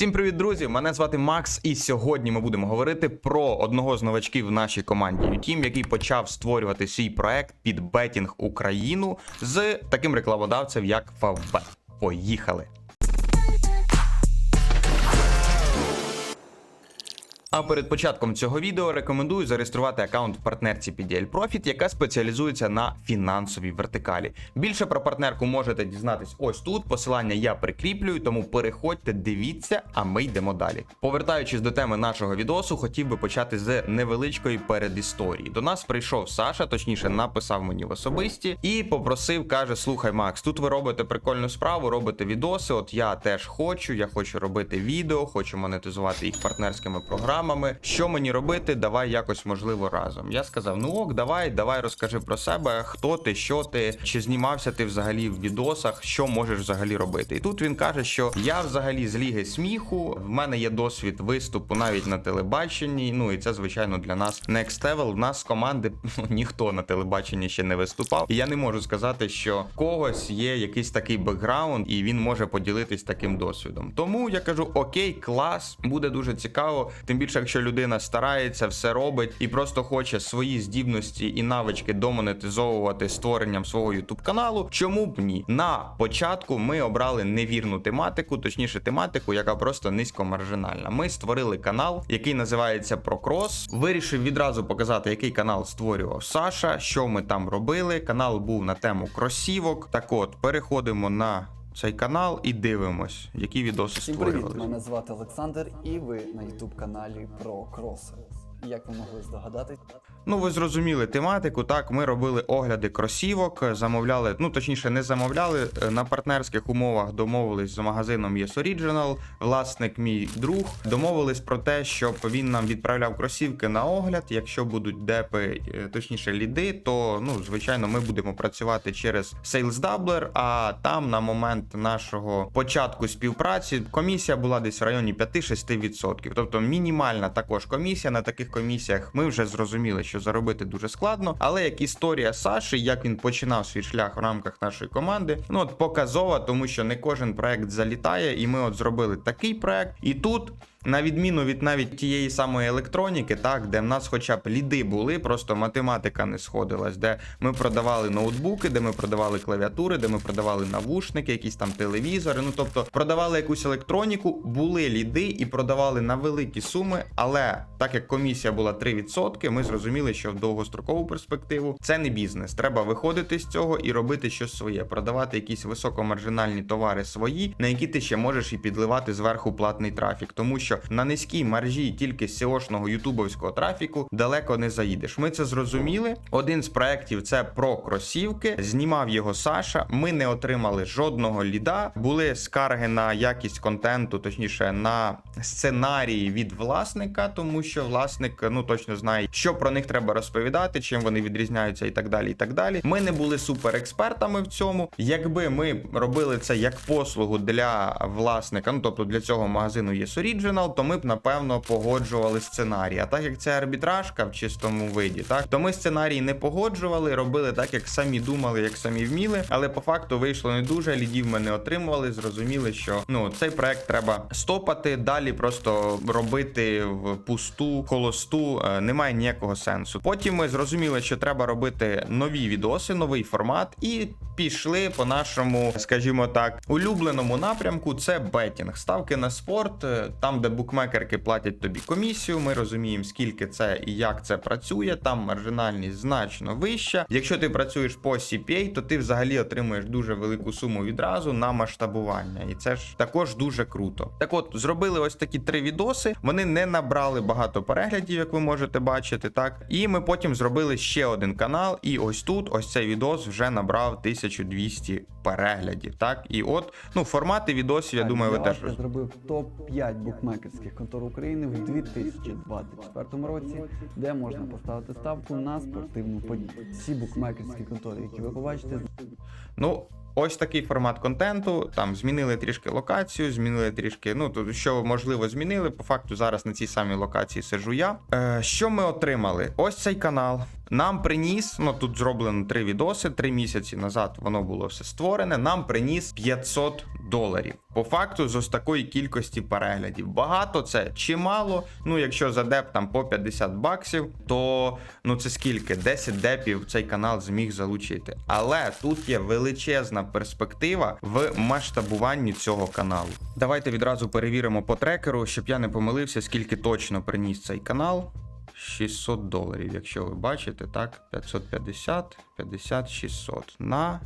Всім привіт, друзі! Мене звати Макс, і сьогодні ми будемо говорити про одного з новачків в нашій команді UTeam, який почав створювати свій проект під бетінг Україну з таким рекламодавцем, як Favbet. Поїхали! А перед початком цього відео рекомендую зареєструвати аккаунт в партнерці PDL Profit, яка спеціалізується на фінансовій вертикалі. Більше про партнерку можете дізнатись ось тут. Посилання я прикріплюю, тому переходьте, дивіться, а ми йдемо далі. Повертаючись до теми нашого відосу, хотів би почати з невеличкої передісторії. До нас прийшов Саша, точніше, написав мені в особисті і попросив, каже: Слухай, Макс, тут ви робите прикольну справу, робите відоси. От я теж хочу, я хочу робити відео, хочу монетизувати їх партнерськими програмами. Що мені робити? Давай якось можливо разом. Я сказав: ну ок, давай, давай розкажи про себе, хто ти, що ти, чи знімався ти взагалі в відосах, що можеш взагалі робити. І тут він каже, що я взагалі з ліги сміху, в мене є досвід виступу навіть на телебаченні. Ну і це звичайно для нас next level. В нас команди ну, ніхто на телебаченні ще не виступав. І я не можу сказати, що когось є якийсь такий бекграунд, і він може поділитись таким досвідом. Тому я кажу: окей, клас, буде дуже цікаво. Тим більше, якщо людина старається, все робить і просто хоче свої здібності і навички домонетизовувати створенням свого ютуб каналу. Чому б ні? На початку ми обрали невірну тематику, точніше, тематику, яка просто низькомаржинальна. Ми створили канал, який називається Прокрос. Вирішив відразу показати, який канал створював Саша, що ми там робили. Канал був на тему кросівок. Так от, переходимо на. Цей канал і дивимось, які відоси Всім привіт! створювали. Мене звати Олександр, і ви на Ютуб каналі про кроси. Як ви могли здогадатись, Ну, ви зрозуміли тематику. Так, ми робили огляди кросівок, замовляли, ну точніше, не замовляли е, на партнерських умовах. Домовились з магазином Yes Original, власник мій друг. Домовились про те, щоб він нам відправляв кросівки на огляд. Якщо будуть депи, е, точніше ліди, то ну звичайно ми будемо працювати через Sales Doubler, А там на момент нашого початку співпраці комісія була десь в районі 5-6%. Тобто мінімальна також комісія на таких комісіях. Ми вже зрозуміли, що заробити дуже складно. Але як історія Саші, як він починав свій шлях в рамках нашої команди, ну от показова, тому що не кожен проект залітає, і ми от зробили такий проект. І тут. На відміну від навіть тієї самої електроніки, так де в нас хоча б ліди були, просто математика не сходилась, де ми продавали ноутбуки, де ми продавали клавіатури, де ми продавали навушники, якісь там телевізори. Ну тобто продавали якусь електроніку, були ліди і продавали на великі суми. Але так як комісія була 3%, ми зрозуміли, що в довгострокову перспективу це не бізнес. Треба виходити з цього і робити щось своє, продавати якісь високомаржинальні товари свої, на які ти ще можеш і підливати зверху платний трафік, тому що на низькій маржі тільки з SEO-шного ютубовського трафіку далеко не заїдеш. Ми це зрозуміли. Один з проєктів це про кросівки. Знімав його Саша. Ми не отримали жодного ліда. Були скарги на якість контенту, точніше на сценарії від власника, тому що власник ну точно знає, що про них треба розповідати, чим вони відрізняються, і так далі. І так далі. Ми не були суперекспертами в цьому. Якби ми робили це як послугу для власника, ну тобто для цього магазину є Yes Original, то ми б напевно погоджували сценарій. А так як це арбітражка в чистому виді, так то ми сценарій не погоджували, робили так, як самі думали, як самі вміли. Але по факту вийшло не дуже. Лідів ми не отримували. Зрозуміли, що ну цей проект треба стопати. Далі просто робити в пусту холосту е, немає ніякого сенсу. Потім ми зрозуміли, що треба робити нові відоси, новий формат, і пішли по нашому, скажімо так, улюбленому напрямку. Це бетінг. Ставки на спорт, е, там, де букмекерки платять тобі комісію. Ми розуміємо, скільки це і як це працює. Там маржинальність значно вища. Якщо ти працюєш по CPA, то ти взагалі отримуєш дуже велику суму відразу на масштабування, і це ж також дуже круто. Так от зробили ось такі три відоси. Вони не набрали багато переглядів, як ви можете бачити, так. І ми потім зробили ще один канал. І ось тут, ось цей відос вже набрав 1200 переглядів. Так, і от ну формати відосів, я Так, думаю, ви теж зробив топ 5 букмекерських контор України в 2024 році, де можна поставити ставку на спортивну подію. Всі букмекерські контори, які ви побачите, Ну, ось такий формат контенту. Там змінили трішки локацію, змінили трішки. Ну то що можливо змінили. По факту зараз на цій самій локації сиджу я. Е, що ми отримали? Ось цей канал. нам приніс, ну тут зроблено три відоси, три місяці назад воно було все створене. Нам приніс 500 доларів. По факту, з ось такої кількості переглядів. Багато це чи мало. Ну, якщо за деп там по 50 баксів, то ну це скільки? 10 депів цей канал зміг залучити. Але тут є величезна перспектива в масштабуванні цього каналу. Давайте відразу перевіримо по трекеру, щоб я не помилився, скільки точно приніс цей канал. 600 доларів, якщо ви бачите, так, 550, 50, 600 на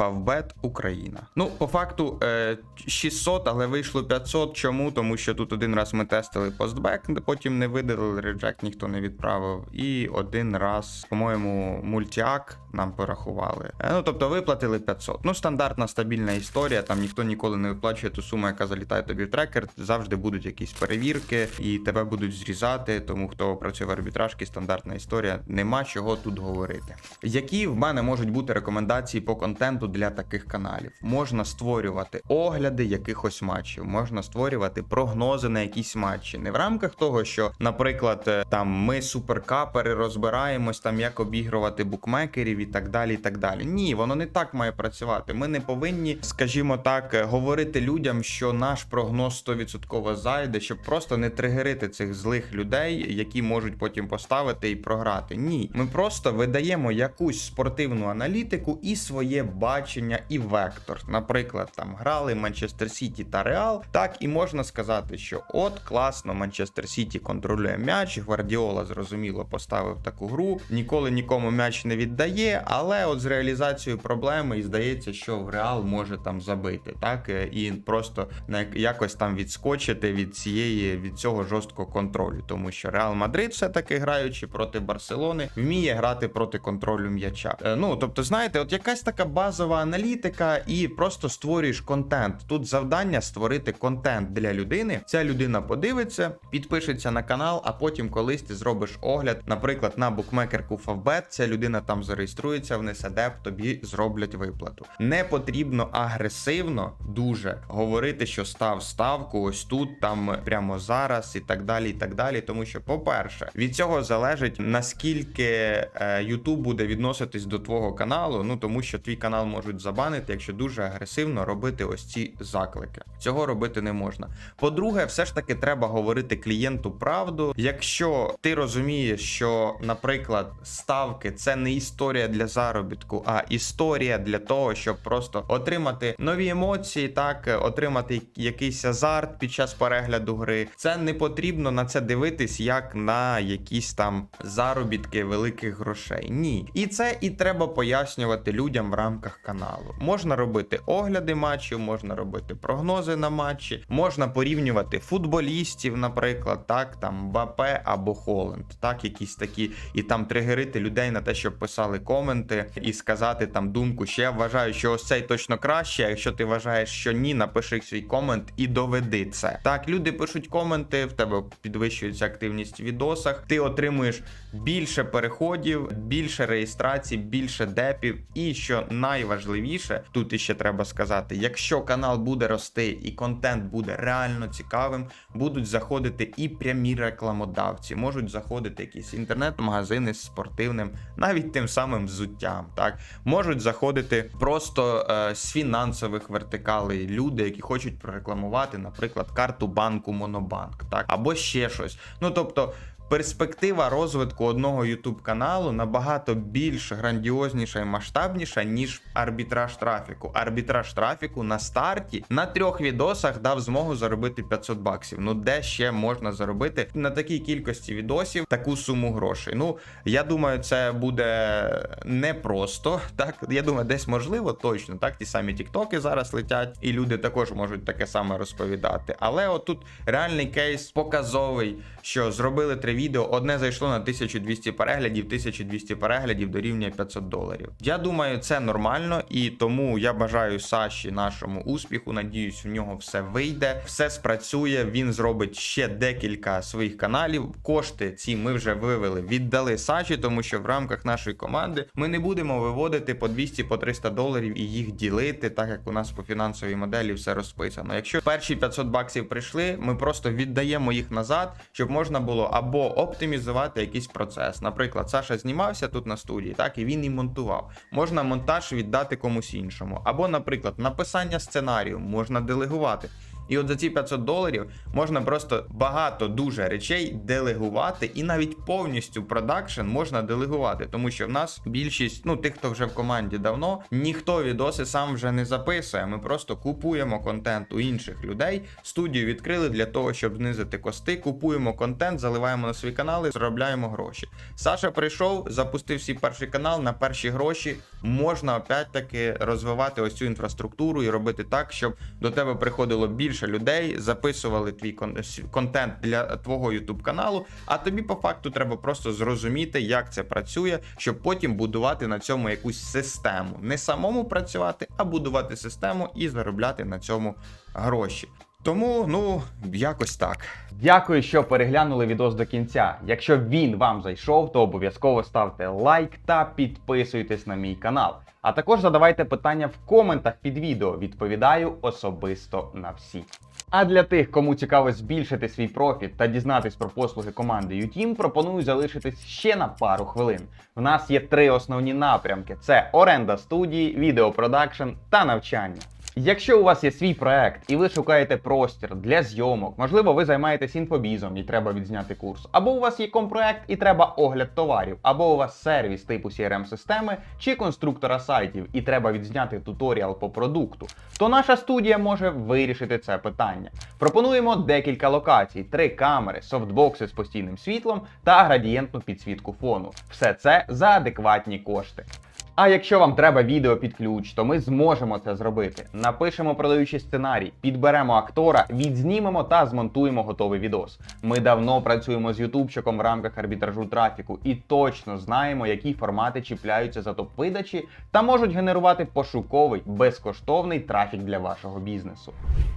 Favbet Україна. Ну, по факту е, 600, але вийшло 500. Чому? Тому що тут один раз ми тестили постбек, потім не видалили, реджект ніхто не відправив. І один раз, по-моєму, мультіак нам порахували. Е, ну, тобто виплатили 500. Ну, стандартна стабільна історія. Там ніхто ніколи не виплачує ту суму, яка залітає тобі в трекер. Завжди будуть якісь перевірки, і тебе будуть зрізати. Тому хто працює в арбітражці, стандартна історія. Нема чого тут говорити. Які в мене можуть бути рекомендації по контенту для таких каналів? Можна створювати огляди якихось матчів, можна створювати прогнози на якісь матчі. Не в рамках того, що, наприклад, е, там ми суперкапери розбираємось, там як обігрувати букмекерів і так далі. і так далі. Ні, воно не так має працювати. Ми не повинні, скажімо так, е, говорити людям, що наш прогноз 100% зайде, щоб просто не тригерити цих злих людей, які можуть потім поставити і програти. Ні, ми просто видаємо якусь спортивну аналітику і своє бачення і вектор. Наприклад, там грали Манчестер Сіті та Реал. Так і можна сказати, що от класно, Манчестер Сіті контролює м'яч. Гвардіола зрозуміло поставив таку гру. Ніколи нікому м'яч не віддає, але от з реалізацією проблеми і здається, що в Реал може там забити, так е, і просто на якось там відскочити від цієї від цього жорсткого контролю, тому що Реал Мадрид, все таки граючи проти Барселони, вміє грати проти контролю м'яча. Е, Ну тобто, знаєте, от якась така базова аналітика, і просто створюєш контент. Тут завдання створити контент для людини. Ця людина подивиться, підпишеться на канал, а потім колись ти зробиш огляд, наприклад, на букмекерку Favbet, Ця людина там зареєструється, внесе деп, тобі зроблять виплату. Не потрібно агресивно дуже говорити, що став ставку ось тут, там прямо зараз, і так далі. І так далі. Тому що, по-перше, від цього залежить наскільки е, YouTube буде відноситись до твого каналу. Ну тому що твій канал можуть забанити, якщо дуже агресивно робити ось ці заклики. Цього робити не можна. По-друге, все ж таки треба говорити клієнту правду. Якщо ти розумієш, що, наприклад, ставки це не історія для заробітку, а історія для того, щоб просто отримати нові емоції, так отримати якийсь азарт під час перегляду гри. Це не потрібно на це дивитись як на якісь там заробітки великих грошей. Ні, і це і треба пояснювати людям в рамках каналу. Можна робити огляди матчів, можна робити прогнози на матчі, можна порівнювати футболістів, наприклад, так там Мбапе або Холланд, так якісь такі, і там тригерити людей на те, щоб писали коменти і сказати там думку, що я вважаю, що ось цей точно краще. А якщо ти вважаєш, що ні, напиши свій комент і доведи це. Так, люди пишуть коменти, в тебе підвищується активність в відосах, ти отримуєш більше переходів, більше реєстрацій, більше депів. І що найважливіше, тут іще треба сказати: якщо канал буде рости і контент буде реально цікавим, будуть заходити і прямі рекламодавці, можуть заходити якісь інтернет-магазини з спортивним, навіть тим самим взуттям. Так можуть заходити просто е, з фінансових вертикалей люди, які хочуть прорекламувати, наприклад, карту банку Монобанк, так або ще щось. Ну тобто. Перспектива розвитку одного YouTube каналу набагато більш грандіозніша і масштабніша, ніж арбітраж трафіку. Арбітраж трафіку на старті на трьох відосах дав змогу заробити 500 баксів. Ну де ще можна заробити на такій кількості відосів таку суму грошей? Ну я думаю, це буде непросто. Так я думаю, десь можливо точно. Так, ті самі тіктоки зараз летять, і люди також можуть таке саме розповідати. Але отут реальний кейс показовий, що зробили три відео, одне зайшло на 1200 переглядів, 1200 переглядів дорівнює 500 доларів. Я думаю, це нормально, і тому я бажаю Саші нашому успіху. Надіюсь, в нього все вийде, все спрацює. Він зробить ще декілька своїх каналів. Кошти ці ми вже вивели, віддали Саші, тому що в рамках нашої команди ми не будемо виводити по 200 по 300 доларів і їх ділити, так як у нас по фінансовій моделі все розписано. Якщо перші 500 баксів прийшли, ми просто віддаємо їх назад, щоб можна було або оптимізувати якийсь процес. Наприклад, Саша знімався тут на студії, так і він і монтував. Можна монтаж віддати комусь іншому. Або, наприклад, написання сценарію можна делегувати. І от за ці 500 доларів можна просто багато дуже речей делегувати, і навіть повністю продакшн можна делегувати, тому що в нас більшість, ну тих, хто вже в команді давно, ніхто відоси сам вже не записує. Ми просто купуємо контент у інших людей. Студію відкрили для того, щоб знизити кости. Купуємо контент, заливаємо на свої канали, заробляємо гроші. Саша прийшов, запустив свій перший канал на перші гроші. Можна опять-таки розвивати ось цю інфраструктуру і робити так, щоб до тебе приходило більше людей, записували твій кон- контент для твого YouTube каналу. А тобі по факту треба просто зрозуміти, як це працює, щоб потім будувати на цьому якусь систему. Не самому працювати, а будувати систему і заробляти на цьому гроші. Тому, ну, якось так. Дякую, що переглянули відос до кінця. Якщо він вам зайшов, то обов'язково ставте лайк та підписуйтесь на мій канал. А також задавайте питання в коментах під відео. Відповідаю особисто на всі. А для тих, кому цікаво збільшити свій профіт та дізнатись про послуги команди UTIM, пропоную залишитись ще на пару хвилин. В нас є три основні напрямки: це оренда студії, відеопродакшн та навчання. Якщо у вас є свій проект і ви шукаєте простір для зйомок, можливо, ви займаєтесь інфобізом і треба відзняти курс, або у вас є компроект і треба огляд товарів, або у вас сервіс типу crm системи чи конструктора сайтів, і треба відзняти туторіал по продукту, то наша студія може вирішити це питання. Пропонуємо декілька локацій: три камери, софтбокси з постійним світлом та градієнтну підсвітку фону. Все це за адекватні кошти. А якщо вам треба відео під ключ, то ми зможемо це зробити. Напишемо продаючий сценарій, підберемо актора, відзнімемо та змонтуємо готовий відос. Ми давно працюємо з ютубчиком в рамках арбітражу трафіку і точно знаємо, які формати чіпляються за топ-видачі та можуть генерувати пошуковий безкоштовний трафік для вашого бізнесу.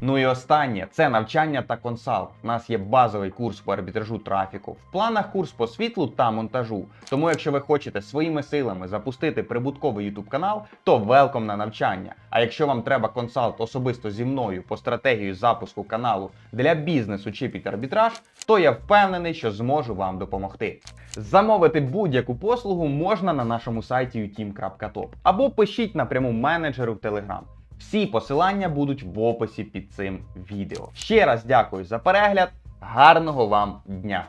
Ну і останнє це навчання та консалт. У нас є базовий курс по арбітражу трафіку, в планах курс по світлу та монтажу. Тому, якщо ви хочете своїми силами запустити прибутковий YouTube канал, то велком на навчання. А якщо вам треба консалт особисто зі мною по стратегії запуску каналу для бізнесу чи під арбітраж, то я впевнений, що зможу вам допомогти. Замовити будь-яку послугу можна на нашому сайті uteam.top або пишіть напряму менеджеру в Telegram. Всі посилання будуть в описі під цим відео. Ще раз дякую за перегляд. Гарного вам дня!